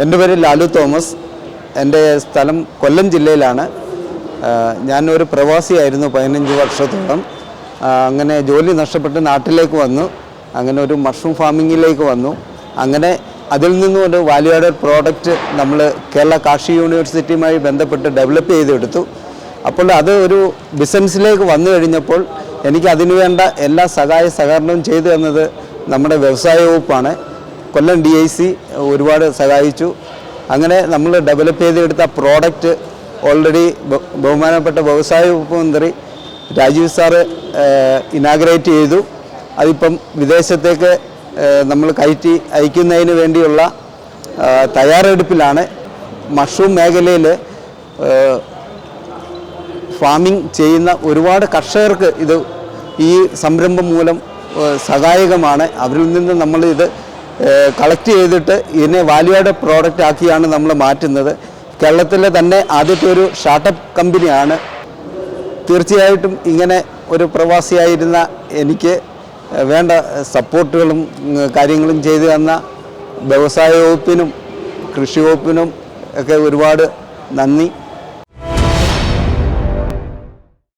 എന്റെ പേര് ലാലു തോമസ്. എന്റെ സ്ഥലം കൊല്ലം ജില്ലയിലാണ്. ഞാനൊരു പ്രവാസിയായിരുന്നു പതിനഞ്ച് വർഷത്തോളം. അങ്ങനെ ജോലി നഷ്ടപ്പെട്ട് നാട്ടിലേക്ക് വന്നു. അങ്ങനെ ഒരു മഷ്റൂം ഫാമിങ്ങിലേക്ക് വന്നു. അങ്ങനെ അതിൽ നിന്നും ഒരു വാല്യൂ പ്രോഡക്റ്റ് നമ്മൾ കേരള കാർഷിക യൂണിവേഴ്സിറ്റിയുമായി ബന്ധപ്പെട്ട് ഡെവലപ്പ് ചെയ്തെടുത്തു. അപ്പോൾ അത് ഒരു ബിസിനസ്സിലേക്ക് വന്നു കഴിഞ്ഞപ്പോൾ എനിക്ക് അതിനുവേണ്ട എല്ലാ സഹായ സഹകരണവും ചെയ്തു തന്നത് നമ്മുടെ വ്യവസായ വകുപ്പാണ്. കൊല്ലം ഡി ഐ സി ഒരുപാട് സഹായിച്ചു. അങ്ങനെ നമ്മൾ ഡെവലപ്പ് ചെയ്തെടുത്ത പ്രോഡക്റ്റ് ഓൾറെഡി ബഹുമാനപ്പെട്ട വ്യവസായ വകുപ്പ് മന്ത്രി രാജീവ് സാറ് ഇനാഗ്രേറ്റ് ചെയ്തു. അതിപ്പം വിദേശത്തേക്ക് നമ്മൾ കയറ്റി അയക്കുന്നതിന് വേണ്ടിയുള്ള തയ്യാറെടുപ്പിലാണ്. മഷ്റൂം മേഖലയിൽ ഫാമിംഗ് ചെയ്യുന്ന ഒരുപാട് കർഷകർക്ക് ഇത് ഈ സംരംഭം മൂലം സഹായകമാണ്. അവരിൽ നിന്ന് നമ്മൾ ഇത് കളക്ട് ചെയ്തിട്ട് ഇതിനെ വാല്യൂഡ് പ്രോഡക്റ്റ് ആക്കിയാണ് നമ്മൾ മാറ്റുന്നത്. കേരളത്തിലെ തന്നെ ആദ്യത്തെ ഒരു സ്റ്റാർട്ടപ്പ് കമ്പനിയാണ് തീർച്ചയായിട്ടും ഇങ്ങനെ ഒരു പ്രവാസിയായിരുന്ന എനിക്ക് വേണ്ട സപ്പോർട്ടുകളും കാര്യങ്ങളും ചെയ്തു തന്ന വ്യവസായ വകുപ്പിനും കൃഷി വകുപ്പിനും ഒക്കെ ഒരുപാട് നന്ദി.